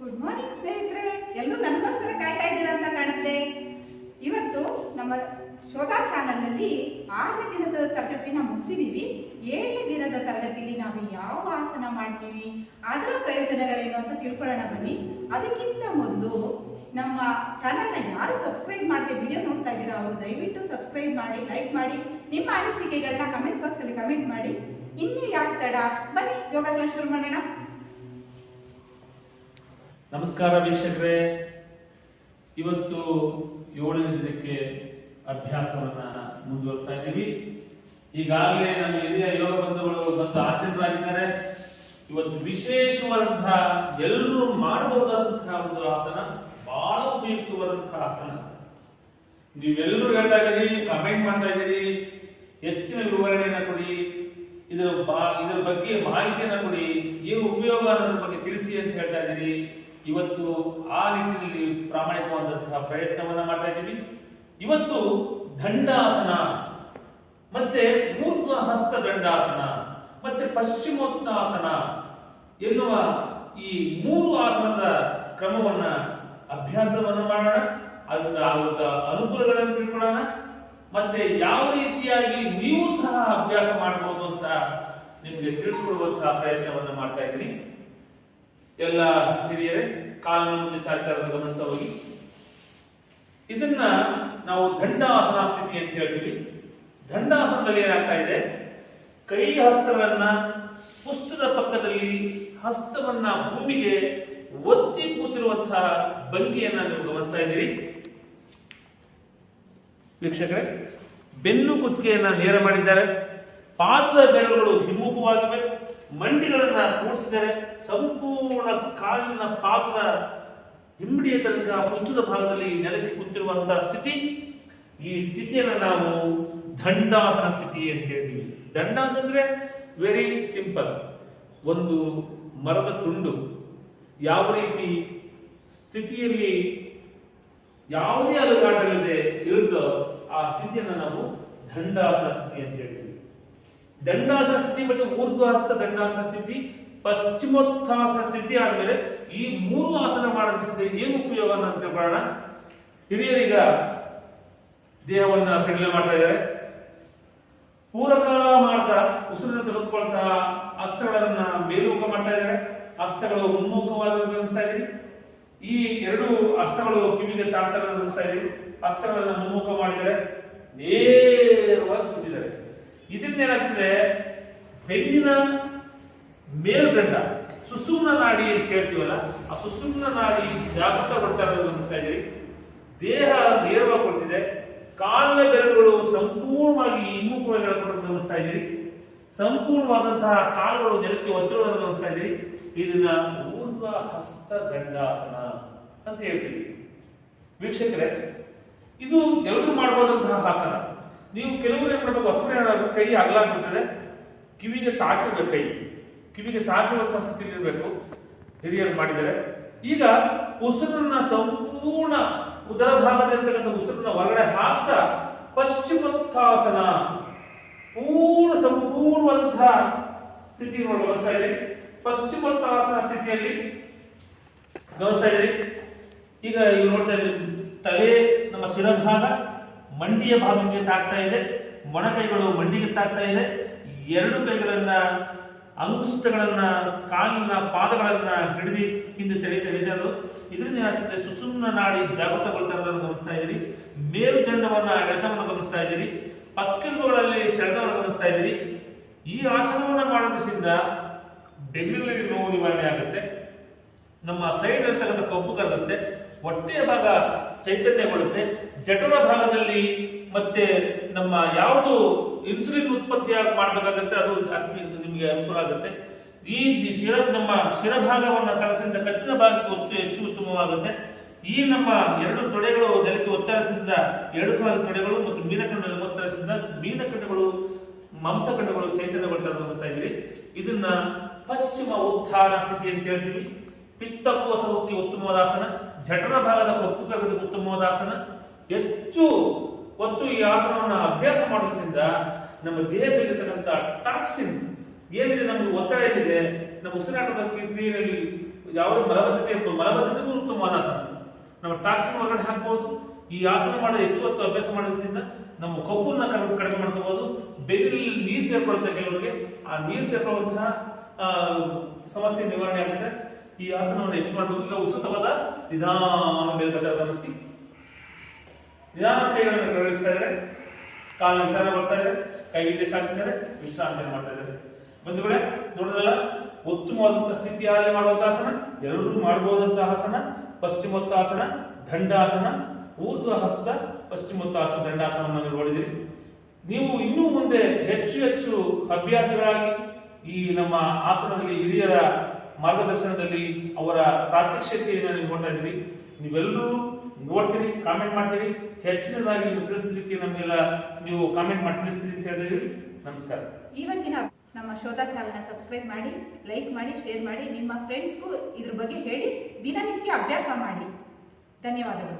Good morning ಸ್ನೇಹಿತರೆ. ಎಲ್ಲರೂ ನನಗೋಸ್ಕರ ಕಾಯ್ತಾ ಇದ್ದೀರಾ ಅಂತ ಕಾಣುತ್ತೆ. ಇವತ್ತು ನಮ್ಮ ಶೋಧಾ ಚಾನಲ್ನಲ್ಲಿ ಆರನೇ ದಿನದ ತರಗತಿನ ಮುಗಿಸಿದೀವಿ. ಏಳನೇ ದಿನದ ತರಗತಿಲಿ ನಾವು ಯಾವ ಆಸನ ಮಾಡ್ತೀವಿ, ಅದರ ಪ್ರಯೋಜನಗಳೇನು ಅಂತ ತಿಳ್ಕೊಳ್ಳೋಣ ಬನ್ನಿ. ಅದಕ್ಕಿಂತ ಮೊದಲು ನಮ್ಮ ಚಾನಲ್ನ ಯಾರು ಸಬ್ಸ್ಕ್ರೈಬ್ ಮಾಡದೆ ವಿಡಿಯೋ ನೋಡ್ತಾ ಇದ್ದೀರಾ, ಅವರು ದಯವಿಟ್ಟು ಸಬ್ಸ್ಕ್ರೈಬ್ ಮಾಡಿ, ಲೈಕ್ ಮಾಡಿ, ನಿಮ್ಮ ಅನಿಸಿಕೆಗಳನ್ನ ಕಮೆಂಟ್ ಬಾಕ್ಸಲ್ಲಿ ಕಮೆಂಟ್ ಮಾಡಿ. ಇನ್ನೂ ಯಾಕೆ ತಡ? ಬನ್ನಿ ಯೋಗ ಶುರು ಮಾಡೋಣ. ನಮಸ್ಕಾರ ವೀಕ್ಷಕರೇ. ಇವತ್ತು ಏಳನೇ ದಿನಕ್ಕೆ ಅಭ್ಯಾಸವನ್ನ ಮುಂದುವರಿಸ್ತಾ ಇದ್ದೀವಿ. ಈಗಾಗಲೇ ನಮ್ಮ ಹಿರಿಯ ಯೋಗ ಬಂಧುಗಳು ಬಂದು ಆಸೀನರಾಗಿದ್ದಾರೆ. ಇವತ್ತು ವಿಶೇಷವಾದಂತಹ ಎಲ್ಲರೂ ಮಾಡಬಹುದಾದಂತಹ ಒಂದು ಆಸನ, ಬಹಳ ಉಪಯುಕ್ತವಾದಂತಹ ಆಸನ. ನೀವೆಲ್ಲರೂ ಹೇಳ್ತಾ ಇದ್ದೀರಿ ಕಮೆಂಟ್ ಮಾಡ್ತಾ ಇದ್ದೀರಿ, ಹೆಚ್ಚಿನ ವಿವರಣೆಯನ್ನು ಕೊಡಿ, ಇದರ ಇದರ ಬಗ್ಗೆ ಮಾಹಿತಿಯನ್ನು ಕೊಡಿ, ಏನು ಉಪಯೋಗ ಅನ್ನೋದ್ರ ಬಗ್ಗೆ ತಿಳಿಸಿ ಅಂತ ಹೇಳ್ತಾ ಇದ್ದೀರಿ. ಇವತ್ತು ಆ ನಿಟ್ಟಿನಲ್ಲಿ ಪ್ರಾಮಾಣಿಕವಾದಂತಹ ಪ್ರಯತ್ನವನ್ನ ಮಾಡ್ತಾ ಇದ್ದೀವಿ. ಇವತ್ತು ದಂಡಾಸನ, ಮತ್ತೆ ಊರ್ಧ್ವ ಹಸ್ತ ದಂಡಾಸನ, ಮತ್ತೆ ಪಶ್ಚಿಮೋತ್ತಾಸನ ಎನ್ನುವ ಈ ಮೂರು ಆಸನದ ಕ್ರಮವನ್ನ, ಅಭ್ಯಾಸವನ್ನು ಮಾಡೋಣ. ಅದರಿಂದ ಆಗುತ್ತ ಅನುಕೂಲಗಳನ್ನು ತಿಳ್ಕೊಳ್ಳೋಣ. ಮತ್ತೆ ಯಾವ ರೀತಿಯಾಗಿ ನೀವು ಸಹ ಅಭ್ಯಾಸ ಮಾಡಬಹುದು ಅಂತ ನಿಮಗೆ ತಿಳಿಸ್ಕೊಡುವಂತಹ ಪ್ರಯತ್ನವನ್ನು ಮಾಡ್ತಾ ಇದ್ದೀನಿ. ಎಲ್ಲ ಹಿರಿಯರೇ, ಕಾಲನ ಮುಂದೆ ಇರೋದನ್ನ ಗಮನಿಸ್ತಾ ಹೋಗಿ. ಇದನ್ನ ನಾವು ದಂಡಾಸನ ಸ್ಥಿತಿ ಅಂತ ಹೇಳ್ತೀವಿ. ದಂಡಾಸನದಲ್ಲಿ ಏನಾಗ್ತಾ ಇದೆ? ಕೈ ಹಸ್ತಗಳನ್ನ ಪುಸ್ತದ ಪಕ್ಕದಲ್ಲಿ ಹಸ್ತವನ್ನ ಭೂಮಿಗೆ ಒತ್ತಿ ಕೂತಿರುವಂತಹ ಭಂಗಿಯನ್ನ ನೀವು ಗಮನಿಸ್ತಾ ಇದ್ದೀರಿ. ವೀಕ್ಷಕರೇ, ಬೆನ್ನು ಕುತ್ತಿಗೆಯನ್ನ ನೇರ ಮಾಡಿದ್ದಾರೆ. ಪಾದದ ಬೆರಳುಗಳು ಹಿಮ್ಮುಖವಾಗಿವೆ. ಮಂಡಿಗಳನ್ನ ಕೂಡಿಸಿದರೆ ಸಂಪೂರ್ಣ ಕಾಲಿನ ಪಾದದ ಹಿಂಬಡಿಯ ತನಕ ಪುಷ್ಟದ ಭಾಗದಲ್ಲಿ ನೆಲಕ್ಕೆ ಕೂತಿರುವಂತಹ ಸ್ಥಿತಿ. ಈ ಸ್ಥಿತಿಯನ್ನು ನಾವು ದಂಡಾಸನ ಸ್ಥಿತಿ ಅಂತ ಹೇಳ್ತೀವಿ. ದಂಡ ಅಂತಂದ್ರೆ ವೆರಿ ಸಿಂಪಲ್ ಒಂದು ಮರದ ತುಂಡು. ಯಾವ ರೀತಿ ಸ್ಥಿತಿಯಲ್ಲಿ ಯಾವುದೇ ಅಲುಗಾಟವಿಲ್ಲದೆ ಇರುತ್ತೋ ಆ ಸ್ಥಿತಿಯನ್ನು ನಾವು ದಂಡಾಸನ ಸ್ಥಿತಿ ಅಂತ ಹೇಳ್ತೀವಿ. ದಂಡಾಸನ ಸ್ಥಿತಿ ಮತ್ತು ಊರ್ಧ್ವಹಸ್ತ ದಂಡಾಸನ ಸ್ಥಿತಿ ಪಶ್ಚಿಮೋತ್ಥಾಸನ ಸ್ಥಿತಿ ಆದ್ಮೇಲೆ ಈ ಮೂರು ಆಸನ ಮಾಡಿಸಿದ್ರೆ ಏನು ಉಪಯೋಗ ಅಂತ ತಿಳ್ಕೊಳ್ಳೋಣ ಹಿರಿಯರೀಗ ದೇಹವನ್ನ ಸಡಿಲ ಮಾಡ್ತಾ ಇದ್ದಾರೆ. ಪೂರಕ ಮಾಡ್ತಾ ಉಸಿರನ್ನು ತೆಗೆದುಕೊಳ್ತಾ ಅಸ್ತ್ರಗಳನ್ನ ಮೇಲುಮುಖ ಮಾಡ್ತಾ ಇದ್ದಾರೆ. ಅಸ್ತ್ರಗಳು ಉನ್ಮುಖವಾಗಿ ಗಮನಿಸ್ತಾ ಈ ಎರಡು ಅಸ್ತ್ರಗಳು ಕಿವಿಗೆ ತಾಡ್ತಾ ಗಮನಿಸ್ತಾ ಇದ್ದೀರಿ ಹಸ್ತಗಳನ್ನ ಮುನ್ಮುಖ ಮಾಡಿದರೆ ನೇರವಾಗಿ ಕೂತಿದ್ದಾರೆ. ಇದರಿಂದ ಏನಾಗ್ತದೆ? ಬೆನ್ನಿನ ಮೇಲ್ದಂಡ ಸುಸುಮ್ನ ನಾಡಿ ಅಂತ ಹೇಳ್ತೀವಲ್ಲ, ಆ ಸುಸುಮ್ನ ನಾಡಿ ಜಾಗೃತಗೊಳ್ತಾ ಇರೋದು ಗಮನಿಸ್ತಾ ಇದ್ದೀರಿ. ದೇಹ ನೇರವಾಗಿ ಕೊಡ್ತಿದೆ. ಕಾಲಿನ ಬೆರಳುಗಳು ಸಂಪೂರ್ಣವಾಗಿ ಹಿಮ್ಮುಖವಾಗಿ ಎಳ್ಕೊಂಡು ಗಮನಿಸ್ತಾ ಇದ್ದೀರಿ. ಸಂಪೂರ್ಣವಾದಂತಹ ಕಾಲುಗಳು ಜನಕ್ಕೆ ಒತ್ತಿರೋದನ್ನು ಗಮನಿಸ್ತಾ ಇದ್ದೀರಿ. ಇದನ್ನ ಊರ್ಧ್ವ ಹಸ್ತ ದಂಡಾಸನ ಅಂತ ಹೇಳ್ತೀವಿ. ವೀಕ್ಷಕರೇ, ಇದು ಎಲ್ಲರೂ ಮಾಡಬಹುದಂತಹ ಆಸನ ನೀವು ಕೆಲವರು ಏನ್ ಮಾಡಬೇಕು? ಹೊಸಬರು ಕೈ ಅಗಲಾಗ್ಬಿಡ್ತದೆ ಕಿವಿಗೆ ತಾಕಿರ್ಬೇಕು ಕೈ. ಕಿವಿಗೆ ತಾಕಿರುವಂತಹ ಸ್ಥಿತಿ ಇರಬೇಕು ಹಿರಿಯರು ಮಾಡಿದರೆ ಈಗ ಉಸಿರನ್ನ ಸಂಪೂರ್ಣ ಉದರ ಭಾಗದಲ್ಲಿರ್ತಕ್ಕಂಥ ಉಸಿರನ್ನ ಹೊರಗಡೆ ಹಾಕ್ತಾ ಪಶ್ಚಿಮೋತ್ತಾಸನ ಪೂರ್ಣ ಸಂಪೂರ್ಣವಂತಹ ಸ್ಥಿತಿ ನೋಡಿ ಗಮನಿಸ್ತಾ ಇದೆ ಪಶ್ಚಿಮೋತ್ತಾಸನ ಸ್ಥಿತಿಯಲ್ಲಿ ಗಮನಿಸ್ತಾ ಇದ್ದೀರಿ ಈಗ ನೀವು ನೋಡ್ತಾ ಇದ್ದೀರಿ, ತಲೆ, ನಮ್ಮ ಶಿರಭಾಗ ಮಂಡಿಯ ಭಾಗಕ್ಕೆ ತಾಗ್ತಾ ಇದೆ ಮೊಣಕೈಗಳು ಮಂಡಿಗೆ ತಾಗ್ತಾ ಇದೆ. ಎರಡು ಕೈಗಳನ್ನ, ಅಂಗುಷ್ಟಗಳನ್ನ, ಕಾಲಿನ ಪಾದಗಳನ್ನ ಹಿಡಿದು ಹಿಂದೆ ಇದೆ ಅದು. ಇದರಿಂದ ಏನಾಗ್ತದೆ? ಸುಸುಮ್ನ ನಾಡಿ ಜಾಗೃತಗೊಳ್ತಾ ಇರೋದನ್ನು ಗಮನಿಸ್ತಾ ಇದ್ದೀರಿ. ಮೇಲ್ಗಂಡವನ್ನ ಎಳೆತವನ್ನು ಗಮನಿಸ್ತಾ ಇದ್ದೀರಿ. ಪಕ್ಕೆಲುಬುಗಳಲ್ಲಿ ಸೆಳೆತವನ್ನು ಗಮನಿಸ್ತಾ ಇದ್ದೀರಿ. ಈ ಆಸನವನ್ನು ಮಾಡೋದ್ರಿಂದ ಬೆನ್ನುಗಳಿಗೆ ನೋವು ನಿವಾರಣೆ ಆಗುತ್ತೆ. ನಮ್ಮ ಸೈಡ್ ಇರ್ತಕ್ಕಂಥ ಕೊಬ್ಬು ಕರಗುತ್ತೆ. ಹೊಟ್ಟೆಯ ಭಾಗ ಚೈತನ್ಯಗೊಳ್ಳುತ್ತೆ ಜಠರ ಭಾಗದಲ್ಲಿ ಮತ್ತೆ ನಮ್ಮ ಯಾವುದು ಇನ್ಸುಲಿನ್ ಉತ್ಪತ್ತಿಯಾಗಿ ಮಾಡಬೇಕಾಗತ್ತೆ ಅದು ಜಾಸ್ತಿ ನಿಮಗೆ ಅನುಕೂಲ ಆಗುತ್ತೆ. ಈ ಶಿರ ನಮ್ಮ ಶಿರಭಾಗವನ್ನು ತಲಸಿಂದ ಕತ್ತಿನ ಭಾಗಕ್ಕೆ ಒತ್ತು ಹೆಚ್ಚು ಉತ್ತಮವಾಗುತ್ತೆ. ಈ ನಮ್ಮ ಎರಡು ತೊಡೆಗಳು ನೆಲಕ್ಕೆ ಒತ್ತರಿಸಿದ ಎರಡು ಕಾಲು ತೊಡೆಗಳು ಮತ್ತು ಮೀನಕಂಡದಲ್ಲಿ ಒತ್ತರಿಸಿದ ಮೀನಕಂಡಗಳು ಮಾಂಸಖಂಡಗಳು ಚೈತನ್ಯಗೊಳ್ತಾ ಗಮನಿಸ್ತಾ ಇದ್ದೀರಿ. ಇದನ್ನ ಪಶ್ಚಿಮ ಉತ್ಥಾನ ಸ್ಥಿತಿ ಅಂತ ಹೇಳ್ತೀವಿ. ಪಿತ್ತಕೋಶಕ್ಕೆ ಉತ್ತಮವಾದ ಆಸನ ಜಠರ ಭಾಗದ ಕೊಕ್ಕು ಉತ್ತಮವಾದ ಆಸನ ಹೆಚ್ಚು ಒತ್ತು ಈ ಆಸನವನ್ನು ಅಭ್ಯಾಸ ಮಾಡೋದ್ರಿಂದ ನಮ್ಮ ದೇಹದಲ್ಲಿರ್ತಕ್ಕಂಥ ಟಾಕ್ಸಿನ್ಸ್ ಏನಿದೆ, ನಮ್ಗೆ ಒತ್ತಡ ಏನಿದೆ, ನಮ್ಮ ಉಸಿರಾಟದ ಕ್ರಿಯೆಯಲ್ಲಿ ಯಾವುದೇ ಮಲಬದ್ಧತೆ ಮಲಬದ್ಧತೆಗೂ ಉತ್ತಮವಾದ ಆಸನ ನಮ್ಮ ಟಾಕ್ಸಿನ್ ಹೊರಗಡೆ ಹಾಕ್ಬೋದು, ಈ ಆಸನ ಮಾಡೋ ಹೆಚ್ಚು ಹೊತ್ತು ಅಭ್ಯಾಸ ಮಾಡೋದ್ರಿಂದ ನಮ್ಮ ಕೊಬ್ಬನ್ನ ಕಡಿಮೆ ಕಡಿಮೆ ಮಾಡ್ಕೋಬಹುದು ಬೆನ್ನಲ್ಲಿ ನೀರು ಸೇರ್ಕೊಳ್ಳುತ್ತೆ ಕೆಲವರಿಗೆ, ಆ ನೀರು ಸೇರ್ಕೊಳ್ಳುವಂತಹ ಸಮಸ್ಯೆ ನಿವಾರಣೆ ಆಗುತ್ತೆ. ಈ ಆಸನವನ್ನು ಹೆಚ್ಚು ಮಾಡಬೇಕು ಈಗ ಉಸುತವಾದ ನಿಧಾನ ಮೇಲೆ ಬರ್ತಾ ಗಮನಿಸಿ ನಿಧಾನ ಕೈಗಳನ್ನು ಕರಗಿಸ್ತಾ ಇದ್ದಾರೆ. ಕಾಲು ಬರ್ತಾ ಇದ್ದಾರೆ. ಕೈ ಹಿಂದೆ ಚಾಚಿದ್ದಾರೆ ವಿಶ್ರಾಂತಿ ಮಾಡ್ತಾ ಇದ್ದಾರೆ. ಬಂಧುಗಳೇ, ನೋಡಿದ್ರಲ್ಲ? ಉತ್ತಮವಾದಂತಹ ಸ್ಥಿತಿಯಲ್ಲಿ ಮಾಡುವಂತಹ ಆಸನ ಎಲ್ಲರೂ ಮಾಡಬಹುದಂತಹ ಆಸನ ಪಶ್ಚಿಮೋತ್ತಾಸನ ದಂಡಾಸನ ಊರ್ಧ್ವ ಹಸ್ತ ಪಶ್ಚಿಮೋತ್ತಾಸನ ದಂಡಾಸನವನ್ನು ನೀವು ನೋಡಿದಿರಿ ನೀವು ಇನ್ನೂ ಮುಂದೆ ಹೆಚ್ಚು ಹೆಚ್ಚು ಅಭ್ಯಾಸಗಳಾಗಿ ಈ ನಮ್ಮ ಆಸನದಲ್ಲಿ ಹಿರಿಯರ ಮಾರ್ಗದರ್ಶನದಲ್ಲಿ ಅವರ ಪ್ರಾತ್ಯಕ್ಷತೆಯನ್ನು ನೀವು ನೋಡ್ತಾ ಇದ್ದೀರಿ. ನೀವೆಲ್ಲರೂ ನೋಡ್ತೀರಿ ಕಾಮೆಂಟ್ ಮಾಡ್ತೀರಿ. ಹೆಚ್ಚಿನದಾಗಿ ನೀವು ತಿಳಿಸಲಿಕ್ಕೆ ನಮಗೆಲ್ಲ ನೀವು ಕಾಮೆಂಟ್ ಮಾಡಿ ತಿಳಿಸ್ತೀರಿ ಅಂತ ಹೇಳಿದ್ರಿ ನಮಸ್ಕಾರ. ಇವತ್ತಿನ ನಮ್ಮ ಶೋಧ ಚಾನಲ್ನ ಸಬ್ಸ್ಕ್ರೈಬ್ ಮಾಡಿ ಲೈಕ್ ಮಾಡಿ ಶೇರ್ ಮಾಡಿ, ನಿಮ್ಮ ಫ್ರೆಂಡ್ಸ್ಗೂ ಇದ್ರ ಬಗ್ಗೆ ಹೇಳಿ ದಿನನಿತ್ಯ ಅಭ್ಯಾಸ ಮಾಡಿ. ಧನ್ಯವಾದಗಳು.